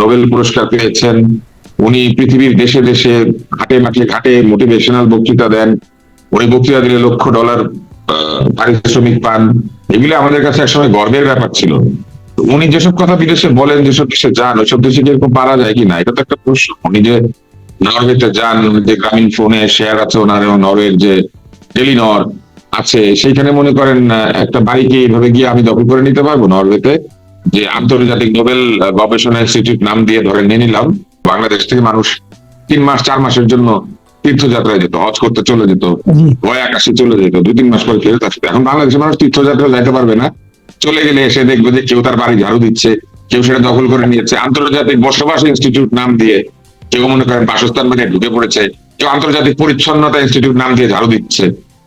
Nobel পুরস্কার পেয়েছেন। উনি পৃথিবীর দেশে দেশে ঘাটে মাঠে ঘাটে মোটিভেশনাল বক্তৃতা দেন। উনি বক্তৃতা দিলে লক্ষ ডলার পারিশ্রমিক পান। এগুলো আমাদের কাছে একসময় গর্বের ব্যাপার ছিল। উনি যেসব কথা বিদেশে বলেন, যেসব দেশে যান, ওইসব দেশে কীরকম পারা যায় কিনা? এটা তো একটা প্রশ্ন। উনি যে নরওয়েতে যান যে গ্রামীণ ফোনে শেয়ার আছে ওনার নরওয়ের যে টেলিনর আছে, সেইখানে মনে করেন একটা বাড়িকে এইভাবে গিয়ে আমি দখল করে নিতে পারব নরওয়েতে। যে আন্তর্জাতিক নোবেল গবেষণা ইনস্টিটিউট নাম দিয়ে ধরে নিয়ে নিলাম বাংলাদেশ থেকে মানুষ তিন মাস চার মাসের জন্য তীর্থযাত্রায় যেত হজ করতে চলে যেত ভয় আকাশে চলে যেত দুই তিন মাস পরে ফেরত আসতো এখন বাংলাদেশের মানুষ তীর্থযাত্রা যাইতে পারবে না। চলে গেলে এসে দেখবে যে কেউ তার বাড়ি ঝাড়ু দিচ্ছে কেউ সেটা দখল করে নিয়েছে। আন্তর্জাতিক বসবাস ইনস্টিটিউট নাম দিয়ে কেউ মনে করেন বাসস্থান মানে ঢুকে পড়েছে কেউ আন্তর্জাতিক পরিচ্ছন্নতা ইনস্টিটিউট নাম দিয়ে ঝাড়ু দিচ্ছে।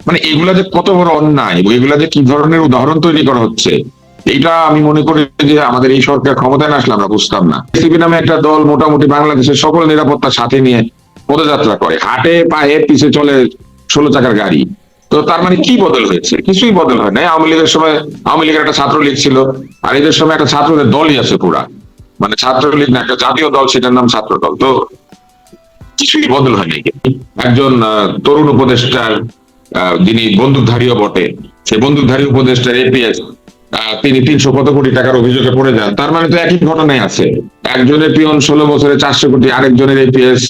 মানে এগুলা যে কত বড় অন্যায় এগুলা যে কি ধরনের উদাহরণ তৈরি করা হচ্ছে এইটা আমি মনে করি যে আমাদের এই সরকার ক্ষমতায় আসলে আমরা বুঝতাম না। এসিপি নামে একটা দল মোটামুটি বাংলাদেশের সকল নিরাপত্তার সাথে নিয়ে পদযাত্রা করে। হাটে পায়ে পিছে চলে ষোলো চাকার গাড়ি। তো তার মানে কি বদল হয়েছে? কিছুই বদল হয় নাই। আওয়ামী লীগের সময় আওয়ামী লীগের একটা ছাত্রলীগ ছিল আর এদের সময় একটা ছাত্রদের দলই আছে পুরা। মানে ছাত্রলীগ না একটা জাতীয় দল সেটার নাম ছাত্র দল। তো কিছুই বদল হয়নি একজন আহ, তরুণ উপদেষ্টার যিনি বন্দুকধারীও বটে সেই বন্দুকধারী উপদেষ্টার এপিএস তিনি তিনশো কত কোটি টাকার অভিযোগে পড়ে যান। তার মানে তো একই ঘটনায় আছে। একজনের পিয়ন ষোলো বছরে চারশো কোটি, আরেকজনের এপিএস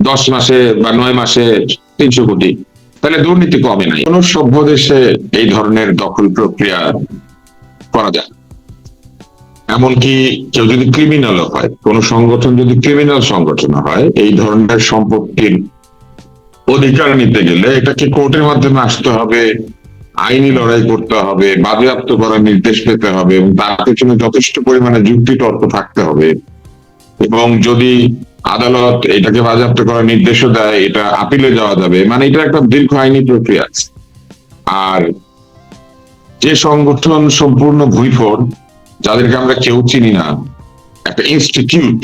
দশ মাসে বা নয় মাসে তিনশো কোটি। তাহলে দুর্নীতি কমে নাই? কোন সভ্য দেশে এই ধরনের দখল প্রক্রিয়া করা যায়। এমনকি কেউ যদি ক্রিমিনাল হয়, কোন সংগঠন যদি ক্রিমিনাল সংগঠন হয়, এই ধরনের সম্পত্তির অধিকার নিতে গেলে এটাকে কোর্টের মাধ্যমে আসতে হবে? আইনি লড়াই করতে হবে, বাজেয়াপ্ত করার নির্দেশ পেতে হবে এবং তার পেছনে যথেষ্ট পরিমাণে যুক্তি তর্ক থাকতে হবে এবং যদি আদালত এটাকে বাজেয়াপ্ত করার নির্দেশও দেয়, এটা আপিলে যাওয়া যাবে মানে এটা একটা দীর্ঘ আইনি প্রক্রিয়া আছে। আর যে সংগঠন সম্পূর্ণ ভুইফোড় যাদেরকে আমরা কেউ চিনি না, একটা ইনস্টিটিউট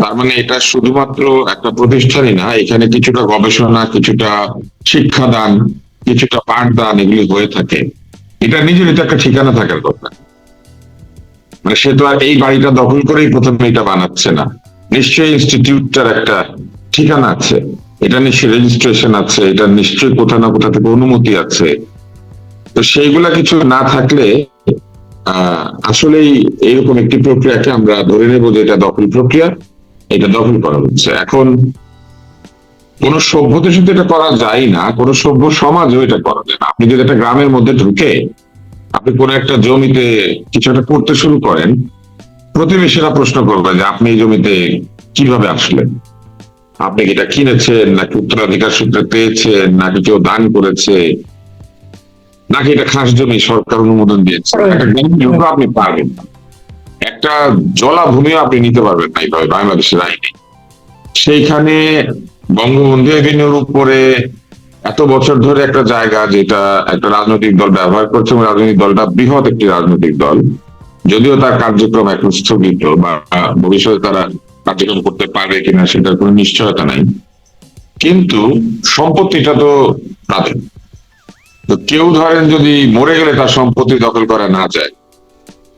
তার মানে এটা শুধুমাত্র একটা প্রতিষ্ঠানই না, এখানে কিছুটা গবেষণা, কিছুটা শিক্ষাদান কিছুটা পাঠদান এগুলি হয়ে থাকে, এটা নিজেরই তো একটা ঠিকানা থাকার কথা। মানে সে তো আর এই বাড়িটা দখল করেই প্রথমে এটা বানাচ্ছে না। নিশ্চয়ই ইনস্টিটিউটটার একটা ঠিকানা আছে, এটা নিশ্চয়ই রেজিস্ট্রেশন আছে, এটা নিশ্চয়ই কোথাও না কোথা থেকে অনুমতি আছে। তো সেইগুলা কিছু না থাকলে আসলেই এরকম একটি প্রক্রিয়াকে আমরা ধরে নেব যে এটা দখল প্রক্রিয়া, এটা দখল করা হচ্ছে। এখন কোন সভ্যতা তো এটা করা যায় না কোন সভ্য সমাজও এটা করা যায় না। আপনি যদি একটা গ্রামের মধ্যে ঢুকে আপনি কোন একটা জমিতে কিছু একটা করতে শুরু করেন প্রতিবেশীরা প্রশ্ন করবে যে আপনি এই জমিতে কীভাবে আসলেন? আপনি কি এটা কিনেছেন? নাকি উত্তরাধিকার সূত্রে পেয়েছেন? নাকি কেউ দান করেছে? নাকি এটা খাস জমি সরকার অনুমোদন দিয়েছে? আপনি পারবেন না। একটা জলাভূমিও আপনি নিতে পারবেন না এইভাবে বাংলাদেশের আইনে। সেইখানে বঙ্গবন্ধু এভিনিউর উপরে এত বছর ধরে একটা জায়গা যেটা একটা রাজনৈতিক দল ব্যবহার করছে এবং রাজনৈতিক দলটা বৃহৎ একটি রাজনৈতিক দল। যদিও তার কার্যক্রম এখন স্থগিত বা ভবিষ্যতে তারা কার্যক্রম করতে পারবে কিনা সেটার কোনো নিশ্চয়তা নাই। কিন্তু সম্পত্তিটা তো তাদের। তো কেউ ধরেন যদি মরে গেলে তার সম্পত্তি দখল করা না যায়,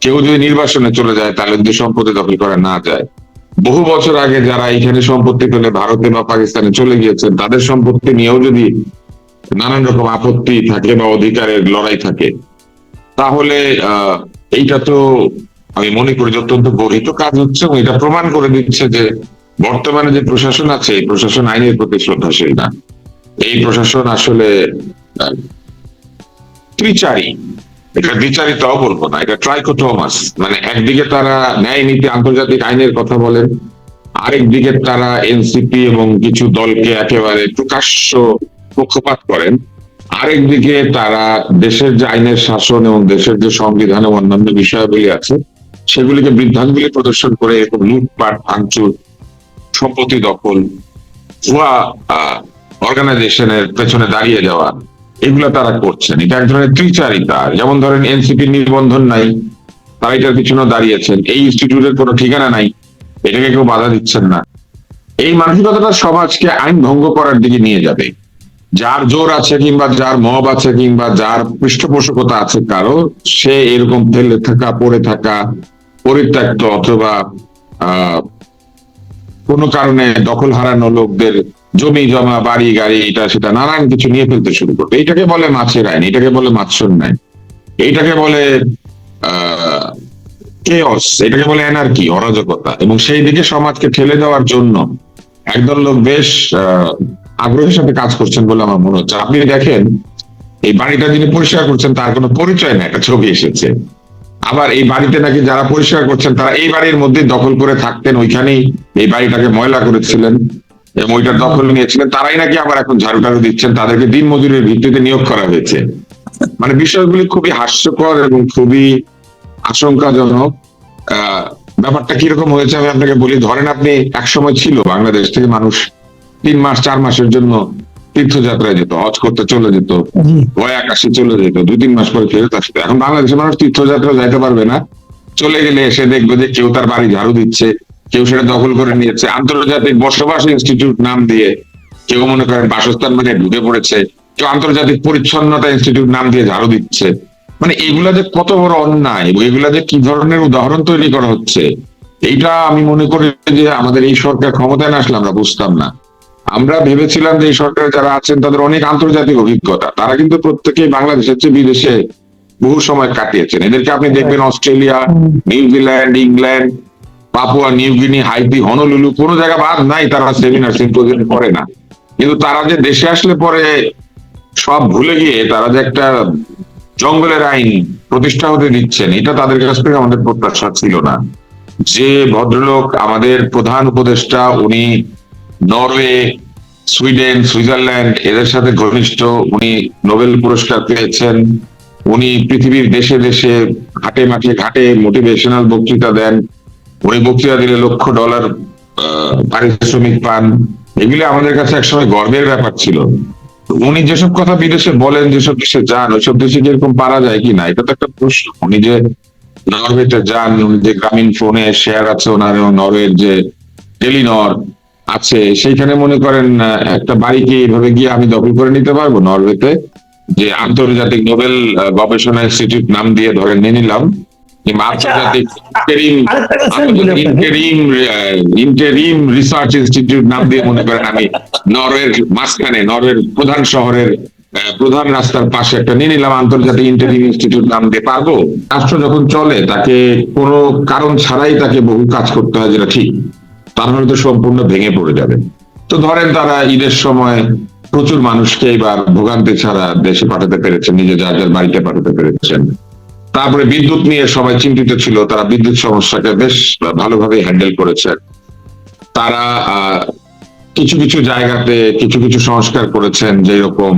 কেউ যদি নির্বাসনে চলে যায় তাহলে যদি সম্পত্তি দখল করা না যায় বহু বছর আগে যারা এখানে সম্পত্তি পেলে ভারতে বা পাকিস্তানে চলে গিয়েছেন, তাদের সম্পত্তি নিয়েও যদি নানান রকম আপত্তি থাকে বা অধিকারের লড়াই থাকে, তাহলে এইটা তো আমি মনে করি অত্যন্ত গরিত কাজ হচ্ছে এবং এটা প্রমাণ করে দিচ্ছে যে বর্তমানে যে প্রশাসন আছে, এই প্রশাসন আইনের প্রতি শ্রদ্ধাশীল না। এই প্রশাসন আসলে ত্রিচারী। এটা দ্বিচারিতাও বলব না, এটা ট্রাইকোটোমাস মানে একদিকে তারা ন্যায় নীতি আন্তর্জাতিক আইনের কথা বলেন, আরেক দিকে তারা এনসিপি এবং কিছু দলকে একেবারে প্রকাশ্য পক্ষপাত করেন, আরেক দিকে তারা দেশের যে আইনের শাসন এবং দেশের যে সংবিধান এবং অন্যান্য বিষয়াবলী আছে, সেগুলিকে বৃদ্ধাঙ্গুলি প্রদর্শন করে এরকম লুটপাট, ভাঙচুর, সম্পত্তি দখল, ভুয়া অর্গানাইজেশনের পেছনে দাঁড়িয়ে যাওয়া এগুলো তারা করছেন। এটা এক ধরনের ত্রিচারিতা যেমন ধরেন এনসিপি নিবন্ধন নাই, তারা এটার পিছনে দাঁড়িয়েছেন। এই ইনস্টিটিউটের কোনো ঠিকানা নাই, এটাকে কেউ বাধা দিচ্ছেন না। এই মানসিকতাটা সমাজকে আইন ভঙ্গ করার দিকে নিয়ে যাবে। যার জোর আছে কিংবা যার মব আছে কিংবা যার পৃষ্ঠপোষকতা আছে কারও, সে এরকম ফেলে থাকা, পড়ে থাকা, পরিত্যক্ত অথবা কোনো কারণে দখল হারানো লোকদের জমি, জমা, বাড়ি, গাড়ি, এটা, সেটা, নানান কিছু নিয়ে ফেলতে শুরু করবে। এটাকে বলে মাছের আইন, এটাকে বলে মাছর আইন এইটাকে বলে, আহ এটাকে বলে এনার্কি অরাজকতা। এবং সেই দিকে সমাজকে ঠেলে দেওয়ার জন্য একদল লোক বেশ আগ্রহের সাথে কাজ করছেন বলে আমার মনে হচ্ছে। আপনি দেখেন, এই বাড়িটা যিনি পরিষ্কার করছেন, তার কোনো পরিচয় না একটা ছবি এসেছে। আবার এই বাড়িতে নাকি যারা পরিষ্কার করছেন, তারা এই বাড়ির মধ্যে দখল করে থাকতেন, ওইখানেই এই বাড়িটাকে ময়লা করেছিলেন। এবং ওইটার দখল নিয়েছিলেন তারাই নাকি আবার এখন ঝাড়ু টাড়ু দিচ্ছেন তাদেরকে দিন মজুরের ভিত্তিতে নিয়োগ করা হয়েছে। মানে বিষয়গুলি খুবই হাস্যকর এবং খুবই আশঙ্কাজনক। ব্যাপারটা কীরকম হয়েছে আমি আপনাকে বলি ধরেন আপনি এক সময় ছিল বাংলাদেশ থেকে মানুষ তিন মাস চার মাসের জন্য তীর্থযাত্রায় যেত হজ করতে চলে যেত ভয় আকাশে চলে যেত দুই তিন মাস পরে ফেরত আসতো। এখন বাংলাদেশের মানুষ তীর্থযাত্রা যাইতে পারবে না চলে গেলে এসে দেখবে যে কেউ তার বাড়ি ঝাড়ু দিচ্ছে কেউ সেটা দখল করে নিয়েছে। আন্তর্জাতিক বসবাস ইনস্টিটিউট নাম দিয়ে কেউ মনে করেন বাসস্থান মানে ঢুকে পড়েছে। কেউ আন্তর্জাতিক পরিচ্ছন্নতা ইনস্টিটিউট নাম দিয়ে ঝাড়ু দিচ্ছে। মানে এগুলা যে কত বড় অন্যায় এগুলা যে কি ধরনের উদাহরণ তৈরি করা হচ্ছে এইটা আমি মনে করি যে আমাদের এই সরকার ক্ষমতায় না আসলে আমরা বুঝতাম না। আমরা ভেবেছিলাম যে এই সরকারে যারা আছেন তাদের অনেক আন্তর্জাতিক অভিজ্ঞতা। তারা কিন্তু প্রত্যেকেই বাংলাদেশের চেয়ে বিদেশে বহু সময় কাটিয়েছেন। এদেরকে আপনি দেখবেন Australia New Zealand England Papua New Guinea Haiti, Honolulu, কোনো জায়গা বাদ নাই, তারা সেমিনার সিম্পোজিয়াম করে না। কিন্তু তারা যে দেশে আসলে পরে সব ভুলে গিয়ে তারা যে একটা জঙ্গলের আইন প্রতিষ্ঠা হতে দিচ্ছেন, এটা তাদের কাছ থেকে আমাদের প্রত্যাশা ছিল না। যে ভদ্রলোক আমাদের প্রধান উপদেষ্টা, উনি নরওয়ে, সুইডেন, সুইজারল্যান্ড, এদের সাথে ঘনিষ্ঠ, উনি নোবেল পুরস্কার পেয়েছেন, উনি পৃথিবীর দেশে দেশে ঘাটে মাঠে ঘাটে মোটিভেশনাল বক্তৃতা দেন উনি বক্তৃতা দিলে লক্ষ ডলার পারিশ্রমিক পান। এগুলো আমাদের কাছে একসময় গর্বের ব্যাপার ছিল। উনি যেসব কথা বিদেশে বলেন, যেসব দেশে যান, ওইসব দেশে যেরকম পারা যায় কি না, এটা তো একটা প্রশ্ন। উনি যে নরওয়েতে যান, উনি যে গ্রামীণ ফোনে শেয়ার আছে ওনার, এবং নরওয়ের যে টেলিনর আছে, সেইখানে মনে করেন একটা বাড়িকে এইভাবে গিয়ে আমি দখল করে নিতে পারব নরওয়েতে। যে আন্তর্জাতিক নোবেল গবেষণা ইনস্টিটিউট নাম দিয়ে ধরে নিয়ে নিলাম। ইন্টারিম রিসার্চ ইনস্টিটিউট নাম দিয়ে মনে করেন আমি নরওয়ের মাঝখানে নরওয়ের প্রধান শহরের প্রধান রাস্তার পাশে একটা নিয়ে নিলাম আন্তর্জাতিক ইন্টারিম ইনস্টিটিউট নাম দিয়ে পারব। রাষ্ট্র যখন চলে তাকে কোনো কারণ ছাড়াই তাকে বহু কাজ করতে হয় যেটা ঠিক। তাহলে তো সম্পূর্ণ ভেঙে পড়ে যাবে। তো ধরেন তারা ঈদের সময় প্রচুর মানুষকে এবার ভোগান্তি ছাড়া দেশে পাঠাতে পেরেছেন নিজে যার যার বাড়িতে পাঠাতে পেরেছেন। তারপরে বিদ্যুৎ নিয়ে সবাই চিন্তিত ছিল তারা বিদ্যুৎ সমস্যাকে বেশ ভালোভাবে হ্যান্ডেল করেছেন তারা আহ, কিছু কিছু জায়গাতে কিছু কিছু সংস্কার করেছেন যেরকম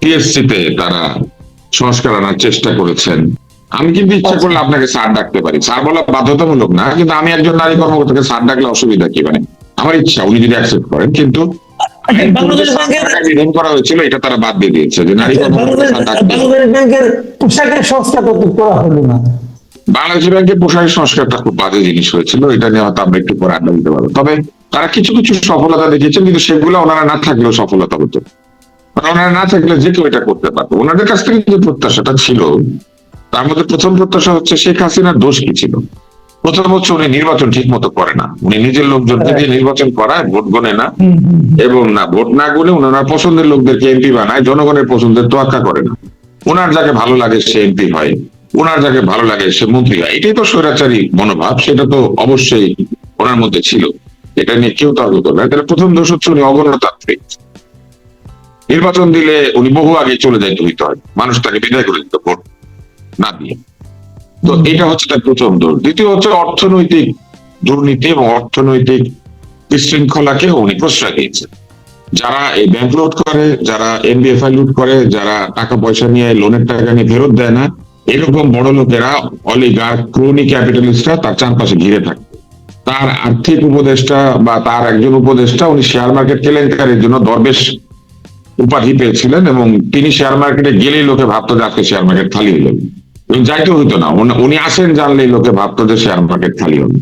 টিএসসি তে তারা সংস্কার আনার চেষ্টা করেছেন। আমি কিন্তু ইচ্ছা করলে আপনাকে স্যার ডাকতে পারি। স্যার বলা বাধ্যতামূলক না কিন্তু আমি একজন নারী কর্মকর্তাকে স্যার ডাকলে অসুবিধা কি মানে? আমার ইচ্ছা উনি যদি অ্যাকসেপ্ট করেন কিন্তু ব্যাংকের করা হয়েছিল এটা তারা বাদ দিয়ে দিয়েছে যে নারী কর্মকর্তা স্যার ডাকতে বাংলাদেশ ব্যাংকের পোশাকের সংস্কার করা হলো না। বাংলাদেশ ব্যাংকের পোশাক সংস্কারটা খুব বাজে জিনিস হয়েছিল এটা নিয়ে হয়তো আমরা একটু পরে আড্ডা দিতে পারব। তবে তারা কিছু কিছু সফলতা দেখিয়েছেন কিন্তু সেগুলো ওনারা না থাকলেও সফলতা হতো। ওনারা না থাকলে যে কেউ এটা করতে পারতো। ওনাদের কাছ থেকে যে প্রত্যাশাটা ছিল তার মধ্যে প্রথম প্রত্যাশা হচ্ছে শেখ হাসিনার দোষ কি ছিল? প্রথম হচ্ছে উনি নির্বাচন ঠিক মতো করে না। উনি নিজের লোকজনকে দিয়ে নির্বাচন করায় ভোট গণে না। এবং না ভোট না গুলে ওনার পছন্দের লোকদেরকে এমপি বানায় জনগণের পছন্দের তোয়াক্কা করে না। ওনার যাকে ভালো লাগে সে এমপি হয় ওনার যাকে ভালো লাগে সে মন্ত্রী হয়। এটাই তো স্বৈরাচারী মনোভাব সেটা তো অবশ্যই ওনার মধ্যে ছিল। এটা নিয়ে কেউ তর্ক করবে না। তাহলে প্রথম দোষ হচ্ছে উনি অগণতান্ত্রিক। নির্বাচন দিলে উনি বহু আগে চলে যাইতে হইতে হয়। মানুষ তাকে বিদায় করে দিত ভোট না দিয়ে। তো এটা হচ্ছে তার প্রথম দোষ দ্বিতীয় হচ্ছে অর্থনৈতিক দুর্নীতি এবং অর্থনৈতিক বিশৃঙ্খলাকে উনি প্রশ্রয় দিয়েছেন। যারা এই ব্যাংক লুট করে, যারা এনবিএফআই লুট করে, যারা টাকা পয়সা নিয়ে লোনের টাকা নিয়ে ফেরত দেয় না, এরকম বড় লোকেরা অলিগার ক্রোনি ক্যাপিটালিস্টরা তার চারপাশে ঘিরে থাকে। তার আর্থিক উপদেষ্টা বা তার একজন উপদেষ্টা উনি শেয়ার মার্কেট কেলেঙ্কারির জন্য দরবেশ উপাধি পেয়েছিলেন এবং তিনি শেয়ার মার্কেটে গেলেই লোকে ভাবতো যে আজকে শেয়ার মার্কেট খালি হলো এবং যাইতে হইতো না উনি- আসেন জানলেই লোকে ভাবতো যে শেয়ার মার্কেট খালি হলো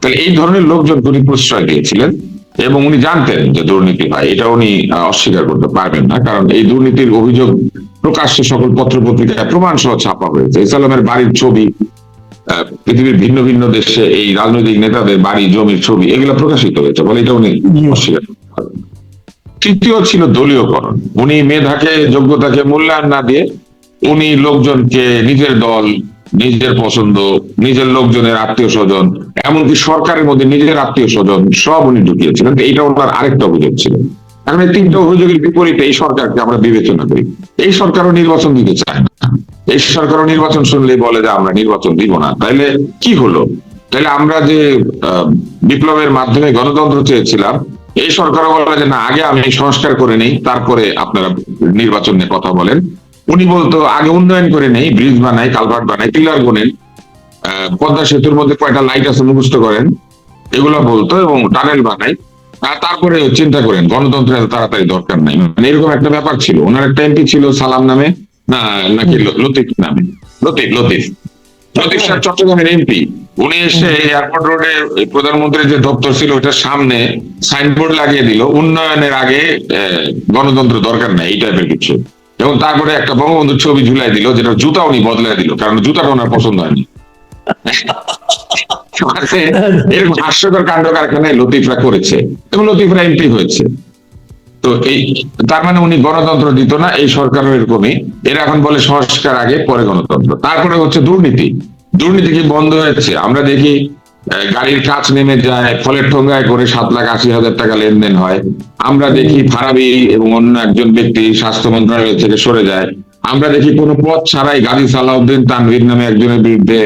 তাহলে এই ধরনের লোকজন উনি প্রশ্রয় দিয়েছিলেন এবং উনি জানতেন যে দুর্নীতি হয় এটা উনি অস্বীকার করতে পারবেন না কারণ এই দুর্নীতির অভিযোগ প্রকাশ্যে সকল পত্র পত্রিকায় প্রমাণ সহ ছাপা হয়েছে। ইসলামের বাড়ির ছবি আহ, পৃথিবীর ভিন্ন ভিন্ন দেশে এই রাজনৈতিক নেতাদের বাড়ি জমির ছবি এগুলো প্রকাশিত হয়েছে বলে এটা উনি অস্বীকার। তৃতীয় ছিল দলীয়করণ। উনি মেধাকে যোগ্যতাকে মূল্যায়ন না দিয়ে উনি লোকজনকে নিজের দল, নিজের পছন্দ, নিজের লোকজনের আত্মীয় স্বজন এমনকি সরকারের মধ্যে নিজের আত্মীয় স্বজন সব উনি ঢুকিয়েছিলেন এইটা ওনার আরেকটা অভিযোগ ছিল। এখন এই তিনটা অভিযোগের বিপরীতে এই সরকারকে আমরা বিবেচনা করি। এই সরকারও নির্বাচন দিতে চায় না। এই সরকারও নির্বাচন শুনলে বলে যে আমরা নির্বাচন দিব না। তাইলে কি হলো? তাহলে আমরা যে বিপ্লবের মাধ্যমে গণতন্ত্র চেয়েছিলাম, এই সরকারও বলে যে না, আগে আমি সংস্কার করে নেই, তারপরে আপনারা নির্বাচন নিয়ে কথা বলেন। উনি বলতো আগে উন্নয়ন করে নেই ব্রিজ বানাই কালভার্ট বানাই পিলার আহ, পদ্মা সেতুর মধ্যে কয়টা লাইট আছে মুখস্থ করেন? এগুলো বলতো এবং টানেল বানাই। তারপরে চিন্তা করেন গণতন্ত্রের এত তাড়াতাড়ি দরকার নাই। মানে এরকম একটা ব্যাপার ছিল। ওনার একটা এমপি ছিল সালাম নামে না নাকি লতিফ নামে। লতিফ লতিফ। লতিফ সাহেব চট্টগ্রামের এমপি উনি এসে এয়ারপোর্ট রোডে প্রধানমন্ত্রীর যে দপ্তর ছিল ওটার সামনে সাইনবোর্ড লাগিয়ে দিল উন্নয়নের আগে গণতন্ত্র দরকার নাই এই টাইপের কিছু। এবং তারপরে একটা বঙ্গবন্ধুর ছবি ঝুলাই দিল, যেটা জুতা উনি বদলাই দিল, কারণ জুতাটা ওনার পছন্দ হয়নি। এরকম হাস্যকর কাণ্ড কারখানায় লতিফরা করেছে, এবং লতিফরা এমপি হয়েছে। তো এই, তার মানে উনি গণতন্ত্র দিত না, এই সরকারও এরকমই। এরা এখন বলে সংস্কার আগে, পরে গণতন্ত্র। তারপরে হচ্ছে দুর্নীতি। দুর্নীতি কি বন্ধ হয়েছে? আমরা দেখি গাড়ির কাজ নেমে যায় ফলের ঠোঙ্গায় করে সাত লাখ আশি হাজার টাকা লেনদেন হয়। আমরা দেখি ফারাবি এবং অন্য একজন ব্যক্তি স্বাস্থ্য মন্ত্রণালয় থেকে সরে যায়। আমরা দেখি কোনো পথ ছাড়াই গাজী সালাউদ্দিন তানভীর নামে একজনের বিরুদ্ধে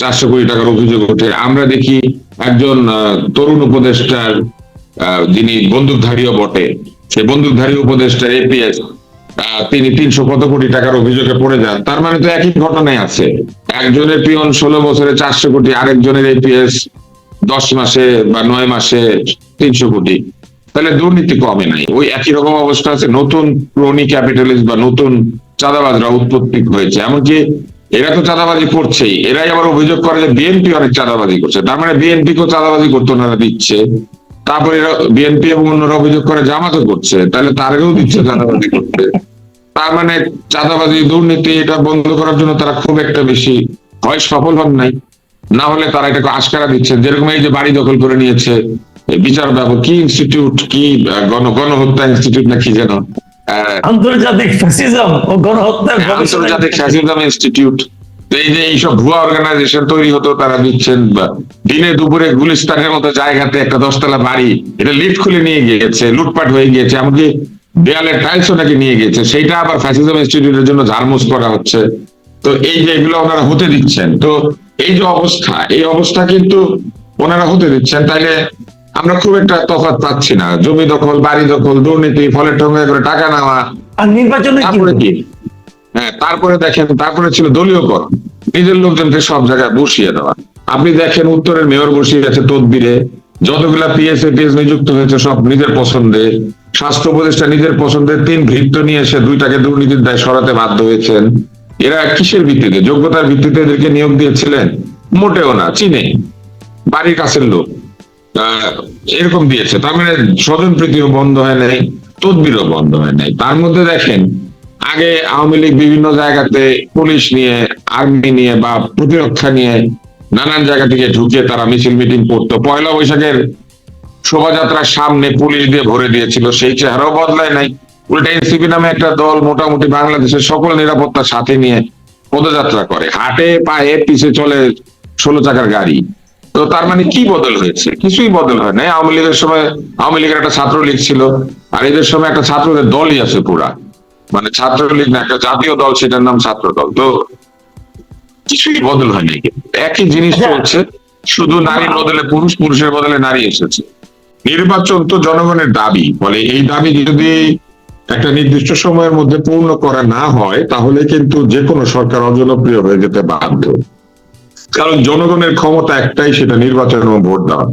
চারশো কোটি টাকার অভিযোগ ওঠে। আমরা দেখি একজন তরুণ উপদেষ্টার যিনি বন্দুকধারীও বটে। সেই বন্দুকধারী উপদেষ্টার এপিএস তিনি তিনশো কত কোটি টাকার অভিযোগে পড়ে যান। তার মানে তো একই ঘটনায় আছে। একজনের পিয়ন ষোলো বছরে চারশো কোটি, আরেকজনের এপিএস দশ মাসে বা নয় মাসে তিনশো কোটি। তাহলে দুর্নীতি কমে নাই। ওই একই রকম অবস্থা আছে। নতুন ক্রোনি ক্যাপিটালিস্ট বা নতুন চাঁদাবাজরা উৎপত্তি হয়েছে। এমনকি এরা তো চাঁদাবাজি করছেই। এরাই আবার অভিযোগ করে যে বিএনপি অনেক চাঁদাবাজি করছে। তার মানে বিএনপি কেও চাঁদাবাজি করতে ওনারা দিচ্ছে। তারপরে বিএনপি এবং অন্যরা অভিযোগ করে জামাতও করছে তাহলে তারাকেও দিচ্ছে চাঁদাবাজি করতে। তার মানে চাঁদাবাজি দুর্নীতি এটা বন্ধ করার জন্য তারা খুব একটা বেশি হয় সফল হন নাই। না হলে তারা এটাকে আশকারা দিচ্ছেন যেরকম এই যে বাড়ি দখল করে নিয়েছে বিচার ব্যবস্থা কি ইনস্টিটিউট কি গণ গণহত্যা ইনস্টিটিউট না কি যেন আন্তর্জাতিক ফ্যাসিজম ও গণহত্যার গবেষণা আন্তর্জাতিক ফ্যাসিজম ইনস্টিটিউট এই যে এইসব ভুয়া অর্গানাইজেশন তৈরি হতো তারা দিচ্ছেন দিনে দুপুরে গুলিস্তানের মতো জায়গাতে একটা দশতলা বাড়ি এটা লিফট খুলে নিয়ে গিয়েছে লুটপাট হয়ে গিয়েছে এমনকি দেয়ালের নিয়ে গিয়েছে সেইটা আবার ফ্যাসিজম ইনস্টিটিউটের জন্য করা হচ্ছে। তো এই যে এগুলো ওনারা হতে দিচ্ছেন তো এই যে অবস্থা এই অবস্থা কিন্তু ওনারা হতে দিচ্ছেন। তাইলে আমরা খুব একটা তফাৎ পাচ্ছি না। জমি দখল বাড়ি দখল দুর্নীতি ফলের ঠোঙ্গায় করে টাকা নেওয়া। আর নির্বাচনে কি? হ্যাঁ তারপরে দেখেন, তারপরে ছিল দলীয়করণ নিজের লোকজনকে সব জায়গায় বসিয়ে দেওয়া। আপনি দেখেন, উত্তরের মেয়র বসিয়ে গেছে তদবিরে। যতগুলা পিএসএ টিএস নিযুক্ত হয়েছে, সব নিজের পছন্দে। স্বাস্থ্য উপদেষ্টা নিজের পছন্দের তিন ভৃত্য নিয়ে এসে দুইটাকে দুর্নীতির দায় সরাতে বাধ্য হয়েছেন। এরা কিসের ভিত্তিতে? যোগ্যতার ভিত্তিতে এদেরকে নিয়োগ দিয়েছিলেন? মোটেও না, চিনে। বাড়ির কাছের লোক। এরকম দিয়েছে। তার মানে স্বজন প্রীতিও বন্ধ হয় নাই, তদবিরও বন্ধ হয় নাই। তার মধ্যে দেখেন আগে আওয়ামী লীগ বিভিন্ন জায়গাতে পুলিশ নিয়ে, আর্মি নিয়ে বা প্রতিরক্ষা নিয়ে নানান জায়গা থেকে ঢুকে তারা মিছিল মিটিং করতো। পয়লা বৈশাখের শোভাযাত্রার সামনে পুলিশ দিয়ে ভরে দিয়েছিল, সেই চেহারাও বদলায় নাই। উল্টা এনসিপি নামে একটা দল মোটামুটি বাংলাদেশের সকল নিরাপত্তার সাথে নিয়ে পদযাত্রা করে। হাটে পায়ে পিছে চলে ষোলো চাকার গাড়ি। তো তার মানে কি বদল হয়েছে? কিছুই বদল হয় নাই। আওয়ামী লীগের সময়, আওয়ামী লীগের একটা ছাত্রলীগ ছিল, আর এদের সময় একটা ছাত্রদের দলই আছে পুরা। মানে ছাত্রলীগ না একটা জাতীয় দল সেটার নাম ছাত্র দল তো কিছুই বদল হয়নি। একই জিনিস আচ্ছা। চলছে শুধু নারীর বদলে পুরুষ পুরুষের বদলে নারী এসেছে। নির্বাচন তো জনগণের দাবি ফলে এই দাবি যদি একটা নির্দিষ্ট সময়ের মধ্যে পূর্ণ করা না হয় তাহলে কিন্তু যে কোনো সরকার অজনপ্রিয় হয়ে যেতে বাধ্য। কারণ জনগণের ক্ষমতা একটাই সেটা নির্বাচন এবং ভোট দেওয়া।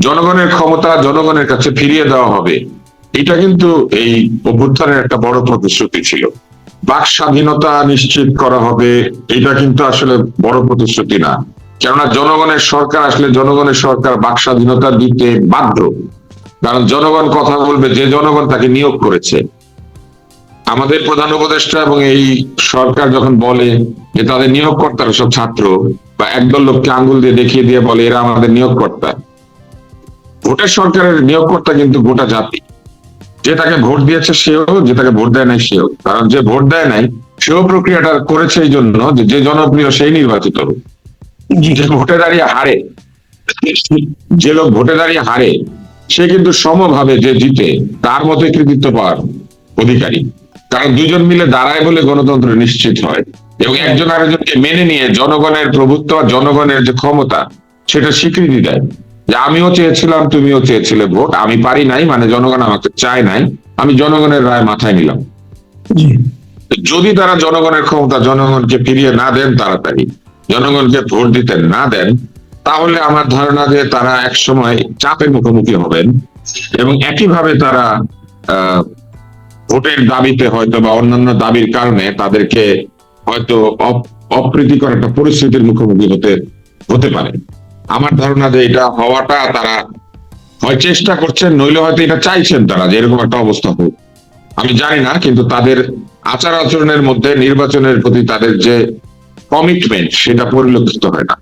জনগণের ক্ষমতা জনগণের কাছে ফিরিয়ে দেওয়া হবে। এটা কিন্তু এই অভ্যুত্থানের একটা বড় প্রতিশ্রুতি ছিল। বাক স্বাধীনতা নিশ্চিত করা হবে, এটা কিন্তু আসলে বড় প্রতিশ্রুতি না। কেননা জনগণের সরকার আসলে জনগণের সরকার বাক স্বাধীনতা দিতে বাধ্য। কারণ জনগণ কথা বলবে, যে জনগণ তাকে নিয়োগ করেছে। আমাদের প্রধান উপদেষ্টা এবং এই সরকার যখন বলে যে তাদের নিয়োগকর্তারা সব ছাত্র বা একদল লোককে আঙ্গুল দিয়ে দেখিয়ে দিয়ে বলে, এরা আমাদের নিয়োগকর্তা। ভোটের সরকারের নিয়োগকর্তা কিন্তু গোটা জাতি। যে তাকে ভোট দিয়েছে সেও যে তাকে ভোট দেয় নাই সেও। কারণ যে ভোট দেয় নাই সেও প্রক্রিয়াটা করেছে এই জন্য যে জনপ্রিয় সেই নির্বাচিত হোক যে ভোটে দাঁড়িয়ে হারে যে লোক ভোটে দাঁড়িয়ে হারে সে কিন্তু সমভাবে যে জিতে তার মতো কৃতিত্ব পাওয়ার অধিকারী। কারণ দুজন মিলে দাঁড়ায় বলে গণতন্ত্র নিশ্চিত হয়। এবং একজন আরেকজনকে মেনে নিয়ে জনগণের প্রভুত্ব জনগণের যে ক্ষমতা সেটা স্বীকৃতি দেয়। যে আমিও চেয়েছিলাম তুমিও চেয়েছিলে ভোট আমি পারি নাই মানে জনগণ আমাকে চায় নাই আমি জনগণের রায় মাথায় নিলাম। যদি তারা জনগণের ক্ষমতা জনগণকে ফিরিয়ে না দেন তাড়াতাড়ি জনগণকে ভোট দিতে না দেন তাহলে আমার ধারণা যে তারা এক সময় চাপের মুখোমুখি হবেন এবং একইভাবে তারা আহ, ভোটের দাবিতে হয়তো বা অন্যান্য দাবির কারণে তাদেরকে হয়তো অপ- অপ্রীতিকর একটা পরিস্থিতির মুখোমুখি হতে হতে পারে। আমার ধারণা যে এটা হওয়াটা তারা হয় চেষ্টা করছেন, নইলে হয়তো এটা চাইছেন তারা যে এরকম একটা অবস্থা হোক। আমি জানি না, কিন্তু তাদের আচার আচরণের মধ্যে নির্বাচনের প্রতি তাদের যে কমিটমেন্ট সেটা পরিলক্ষিত হয় না।